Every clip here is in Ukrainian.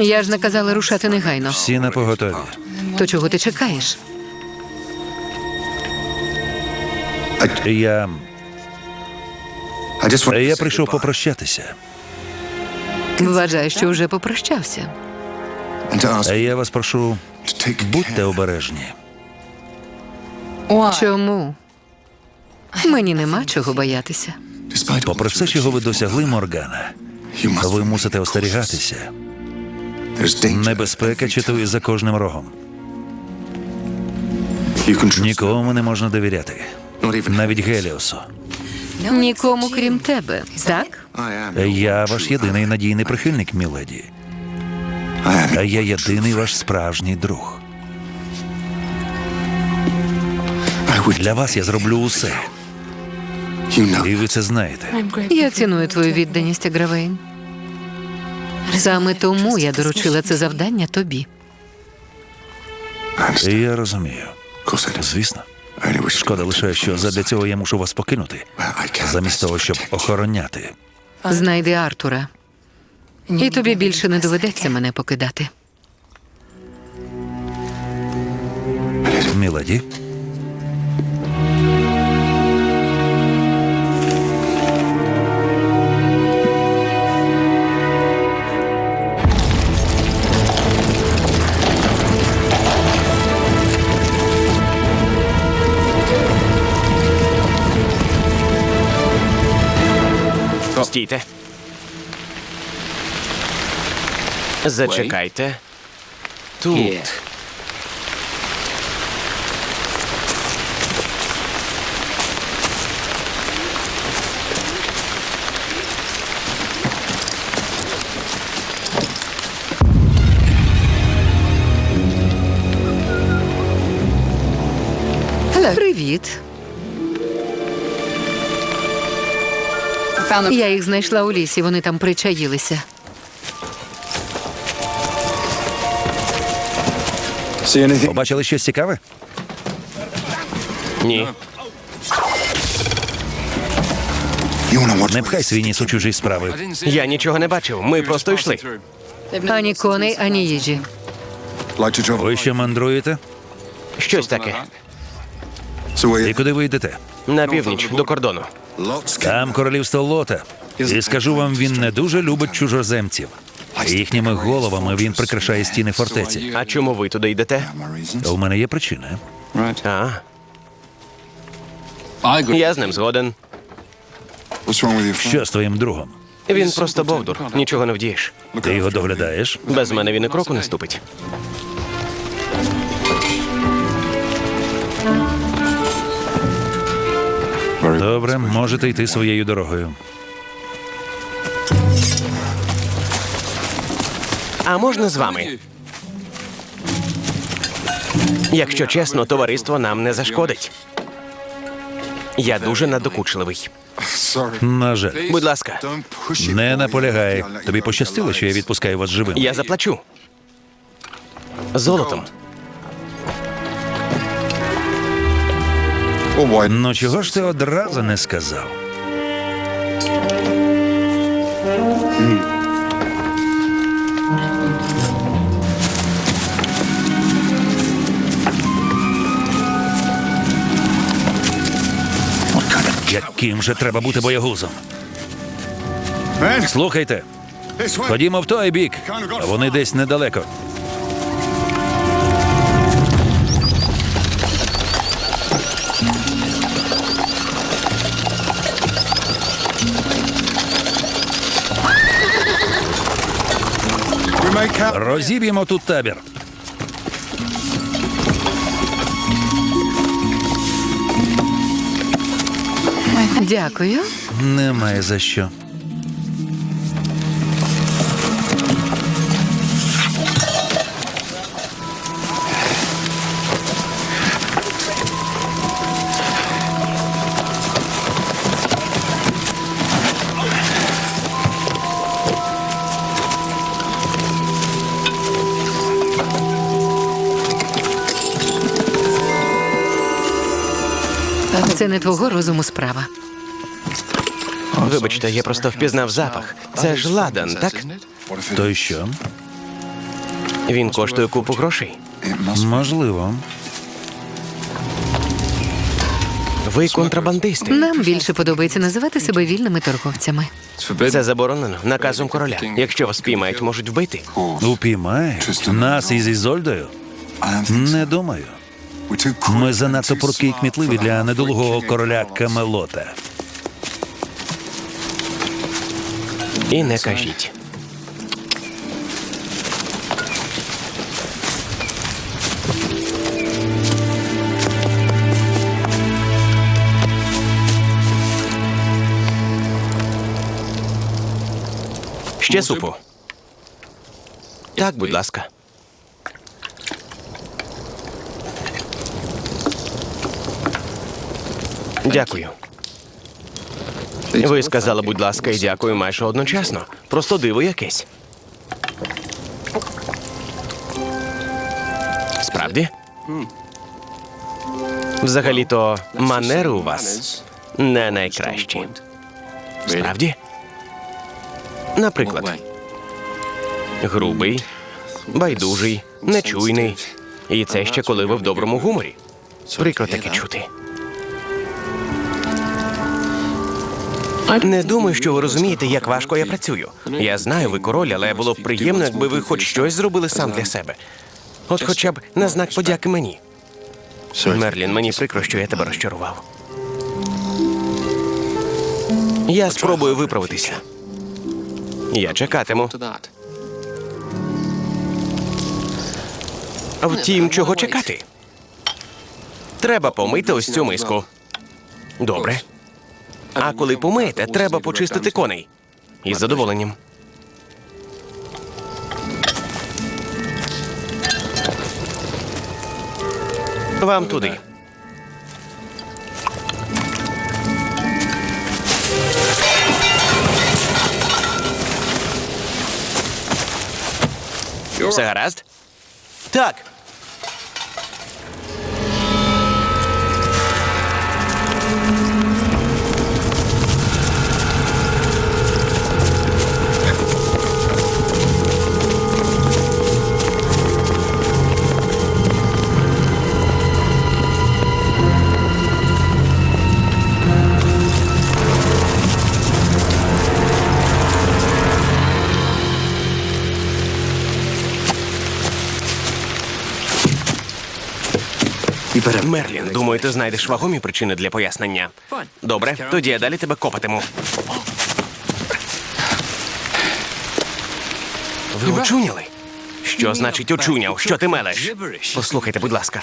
Я ж наказала рушати негайно. Всі на поготові. То чого ти чекаєш? Я. Я прийшов попрощатися. Вважаю, що вже попрощався. Я вас прошу, будьте обережні. Чому? Мені нема чого боятися. Попри все, чого ви досягли, Моргана, ви мусите остерігатися. Небезпека читує за кожним рогом. Нікому не можна довіряти, навіть Геліосу. Нікому крім тебе, так? Я ваш єдиний надійний прихильник, міледі. А я єдиний ваш справжній друг. Для вас я зроблю усе, і ви це знаєте. Я ціную твою відданість, Гравейн. Саме тому я доручила це завдання тобі. Я розумію. Звісно. Шкода лише, що задля цього я мушу вас покинути, замість того, щоб охороняти. Знайди Артура. І тобі більше не доведеться мене покидати. Міледі. Стійте. Зачекайте. Тут. Привіт. Я їх знайшла у лісі, вони там причаїлися. Побачили щось цікаве? Ні. Не пхай свій ніс у чужі справи. Я нічого не бачив. Ми просто йшли. Ані коней, ані їжі. Ви ще мандруєте? Щось таке. І куди ви йдете? На північ до кордону. Там королівство Лота. І скажу вам, він не дуже любить чужоземців. Їхніми головами він прикрашає стіни фортеці. А чому ви туди йдете? У мене є причина. А, я з ним згоден. Що з твоїм другом? Він просто бовдур. Нічого не вдієш. Ти його доглядаєш? Без мене він і кроку не ступить. Добре, можете йти своєю дорогою. А можна з вами? Якщо чесно, товариство нам не зашкодить. Я дуже надокучливий. На жаль, Будь ласка, не наполягай. Тобі пощастило, що я відпускаю вас живим. я заплачу. Золотом. Ну чого ж ти одразу не сказав? Яким же треба бути боягузом? Слухайте, ходімо в той бік. Вони десь недалеко. Розіб'ємо тут табір. Дякую. Немає за що. Це не твого розуму справа. Вибачте, я просто впізнав запах. Це ж ладан, так? То й що? Він коштує купу грошей. Можливо. Ви контрабандисти. Нам більше подобається називати себе вільними торговцями. Це заборонено наказом короля. Якщо вас спіймають, можуть вбити. Упіймають нас із Ізольдою? Не думаю. Ми занадто прудкі і кмітливі для недолугого короля Камелота. І не кажіть. Ще супу. Так, будь ласка. Дякую. Ви сказали, будь ласка, і дякую майже одночасно. Просто диво якесь. Справді? Взагалі-то манери у вас не найкращі. Справді? Наприклад, грубий, байдужий, нечуйний. І це ще коли ви в доброму гуморі. Прикро таке чути. Не думаю, що ви розумієте, як важко я працюю. Я знаю, ви король, але було б приємно, якби ви хоч щось зробили сам для себе. От хоча б на знак подяки мені. Мерлін, мені прикро, що я тебе розчарував. Я спробую виправитися. Я чекатиму. Втім, чого чекати? Треба помити ось цю миску. Добре. А коли помиєте, треба почистити коней. Із задоволенням. Вам туди. Все гаразд? Так. Мерлін, думаю, ти знайдеш вагомі причини для пояснення. Добре, тоді я далі тебе копатиму. Ви очуняли? Що значить очуняв? Що ти мелеш? Послухайте, будь ласка.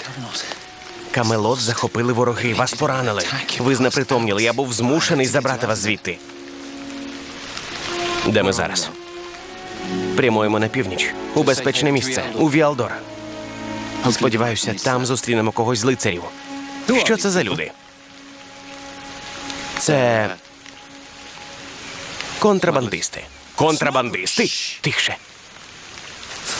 Камелот захопили вороги, вас поранили. Ви знепритомніли, я був змушений забрати вас звідти. Де ми зараз? Прямуємо на північ, у безпечне місце, у Віалдор. Сподіваюся, там зустрінемо когось з лицарів. Що це за люди? Це. Контрабандисти. Контрабандисти? Тихше.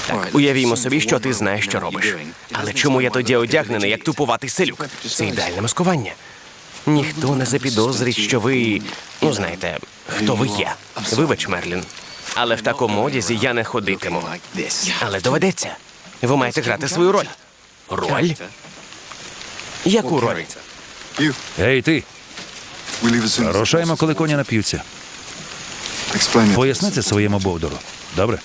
Так, уявімо собі, що ти знаєш, що робиш. Але чому я тоді одягнений, як тупуватий селюк? Це ідеальне маскування. Ніхто не запідозрить, що ви. Ну, знаєте, хто ви є. Вибач, Мерлін. Але в такому одязі я не ходитиму. Але доведеться. Ви маєте грати свою роль. Роль? Яку роль? Гей, ти, рушаємо, коли коні нап'ються. Поясни це своєму бовдору. Добре?